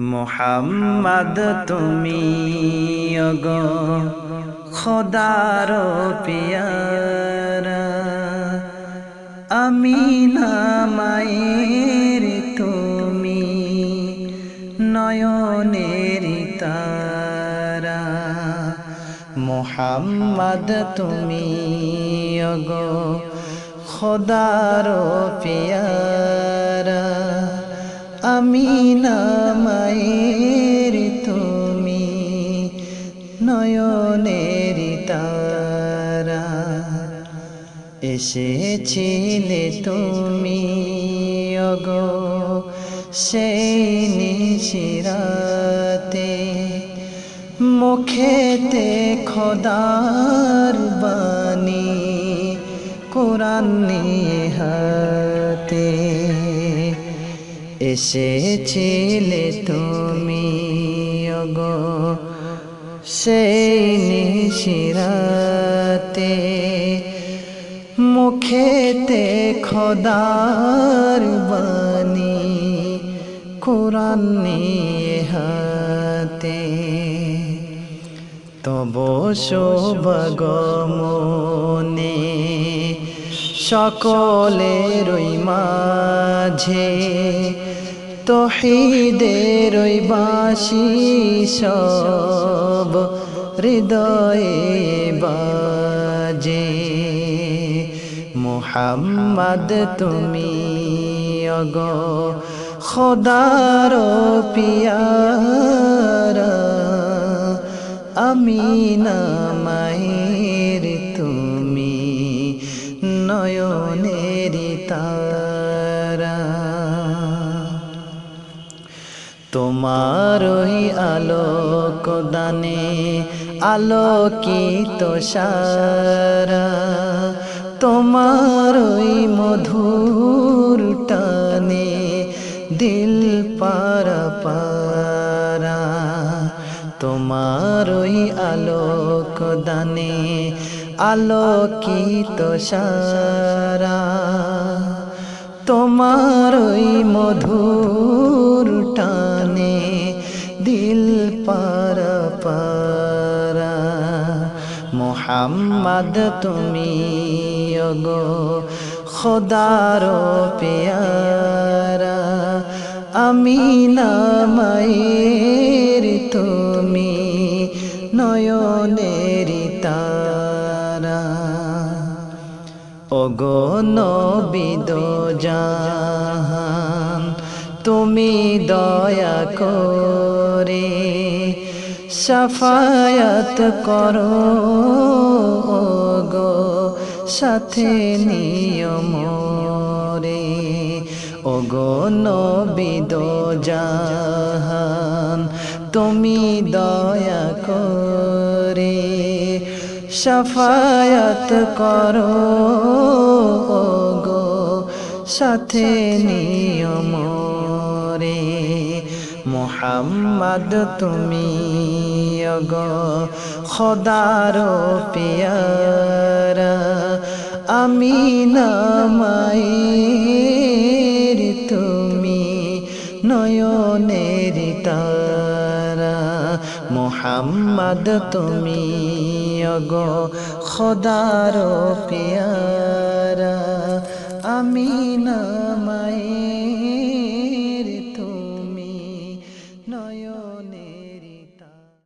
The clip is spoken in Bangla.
মোহাম্মদ তুমি গো খোদার পিয়ারা। আমি মায়ের তুমি নয়নের তারা। মোহাম্মদ তুমি গো খোদার পিয়ারা। আমি মায়ের তুমি নয়নের তারা এসেছিলে তুমি অগ সেই নিশিরাতে। মুখেতে খোদার বাণী কোরআন এসেছিলে তুমি অগো সেই নিশিরাতে মুখেতে খোদার বাণী, কোরআন নিয়ে হাতে। তব শোভগমনে সকলের মাঝে তহিদের বাসি সব হৃদয়ে বাজে। মোহাম্মদ, তুমি অগ খোদার পিয়ারা। আমি মায়ের, তুমি নয়নের তারা। তোমার ওই আলোক দানে আলোকিত সারা। তোমার ওই মধুর টানে দিল পারা পারা। তোমার ওই আলোক দানে আলোকিত সারা। তোমার ওই মধুর টানে দিল পারা মোহাম্মদ, তুমি গো খোদার পেয়ারা। আমি মায়ের, তুমি নয়নের তারা। ওগো নবিদ জাহান তুমি দয়া করে সাফায়াত করো গো সাথে নিয়ম রে ওগো নবিদ জাহান, তুমি দয়া করে সাফায়াত করো গো সাথে নিয়ম মোহাম্মদ, তুমি গো খোদার পিয়ারা। আমি মায়ের তুমি নয়নের তারা। মোহাম্মদ, তুমি গো খোদার পিয়ারা। আমি মায়ের